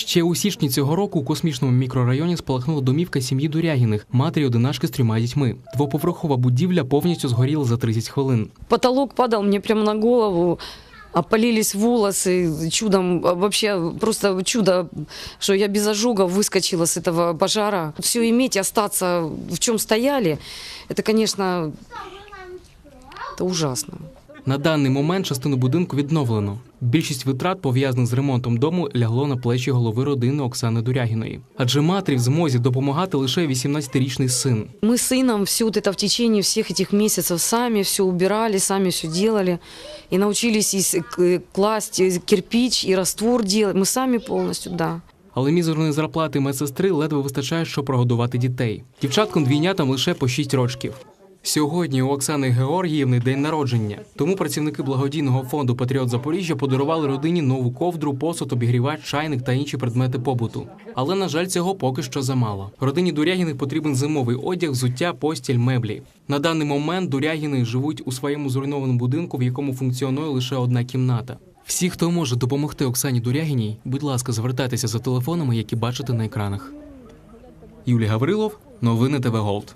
Ще у січні цього року у космічному мікрорайоні спалахнула домівка сім'ї Дурягіних, матері одиначки з трьома дітьми. Двоповерхова будівля повністю згоріла за 30 хвилин. Потолок падал мне прямо на голову, опалились волосы, чудом, а, вообще просто чудо, что я без ожогов выскочила с этого пожара. Все иметь, остаться в чем стояли, это, конечно, это ужасно. На даний момент частину будинку відновлено. Більшість витрат, пов'язаних з ремонтом дому, лягло на плечі голови родини Оксани Дурягіної. Адже матері в змозі допомагати лише 18-річний син. Мы с сыном все вот это в течение всех этих месяцев сами все убирали, сами все делали. И научились и с- к- класть и кирпич, и раствор делать. Мы сами полностью, да. Але мізерної зарплати медсестри ледве вистачає, щоб прогодувати дітей. Дівчаткам двійнятам лише по 6 рочків. Сьогодні у Оксани Георгіївни день народження. Тому працівники благодійного фонду Патріот Запоріжжя подарували родині нову ковдру, посуд, обігрівач, чайник та інші предмети побуту. Але на жаль, цього поки що замало. Родині Дурягіних потрібен зимовий одяг, взуття, постіль, меблі. На даний момент Дурягіни живуть у своєму зруйнованому будинку, в якому функціонує лише одна кімната. Всі, хто може допомогти Оксані Дурягіній, будь ласка, звертайтеся за телефонами, які бачите на екранах. Юлія Гаврилов, новини ТВ Голд.